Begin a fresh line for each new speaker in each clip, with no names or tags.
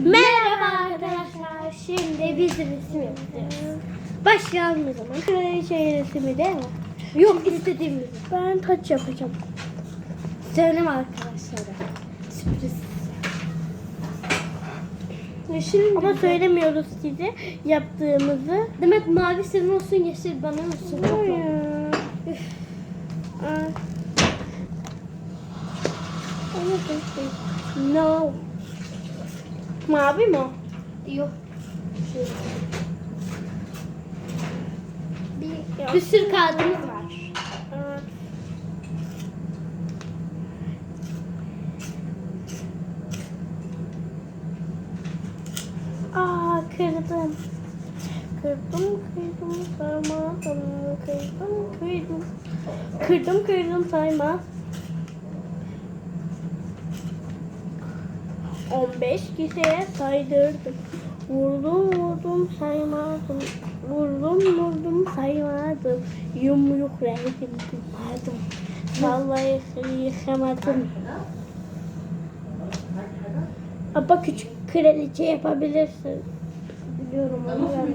Merhaba arkadaşlar. Şimdi biz resim yapacağız. Başlayalım o zaman. Kraliçe resmi değil mi? Yok istediğimiz. Ben taç yapacağım. Söyleme arkadaşlara. Sürpriz. Yeşil Ama söylemiyoruz size yaptığımızı. Demek mavi senin olsun yeşil bana olsun. Üf. Aa. No. Mavi mi? Yok. Bir, bir sürü kağıdımız var. Evet. Aa kırdım. Kırdım kırdım saymadım. Kırdım kırdım. Kırdım kırdım sayma. 15 kişiye saydırdım. Vurdum vurdum saymadım. Vurdum vurdum saymadım. Yumruk verdim tutmadım. Vallahi yıkamadım. Ama küçük kraliçe yapabilirsin. Biliyorum onu ben.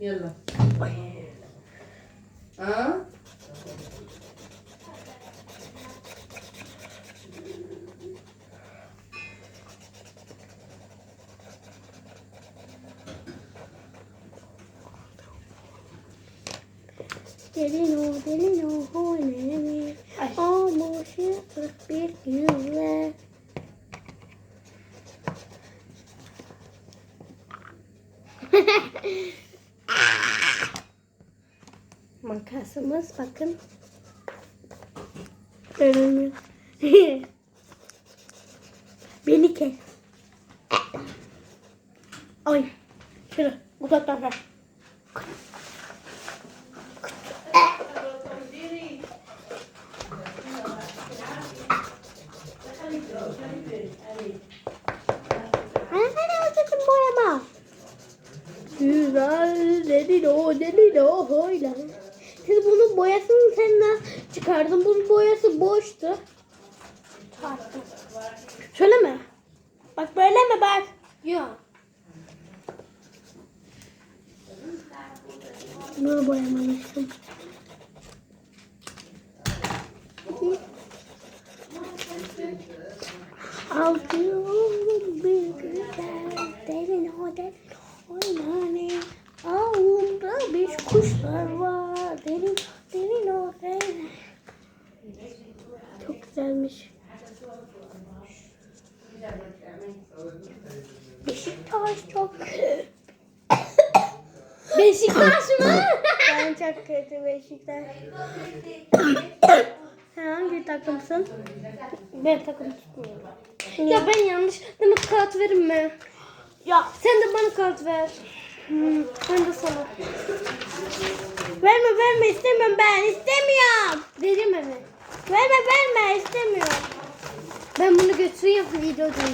Yalla. Ha?
Derin o, derin o, honemi. Almost kırk bir yüzler. Hehehe Makasımız bakın. Görünmüyor. Beni kes. Ay. Şöyle uzaktan ver. Güzel dedi o dedi o hoyla. Siz bunun boyasını sen çıkardın. Bunun boyası boştu. Tarttım. Şöyle mi? Bak böyle mi bak? Yok. Bunu boyamamıştım. Altıyorum bir güzel derin o derin oynanı. Ağımda beş kuşlar var derin derin o derin. Çok güzelmiş. Beşiktaş çok Beşiktaş mı? ben çok kötü Beşiktaş. Sen hangi takımsın? Ben takım tutmuyorum. Ya ben yanlış. Demek kağıt verin mi? Ya sen de bana kağıt ver. Hmm, ben de sana. Verme verme istemiyorum ben istemiyorum. Vereyim mi? Verme verme istemiyorum. Ben bunu götüreyim videoda.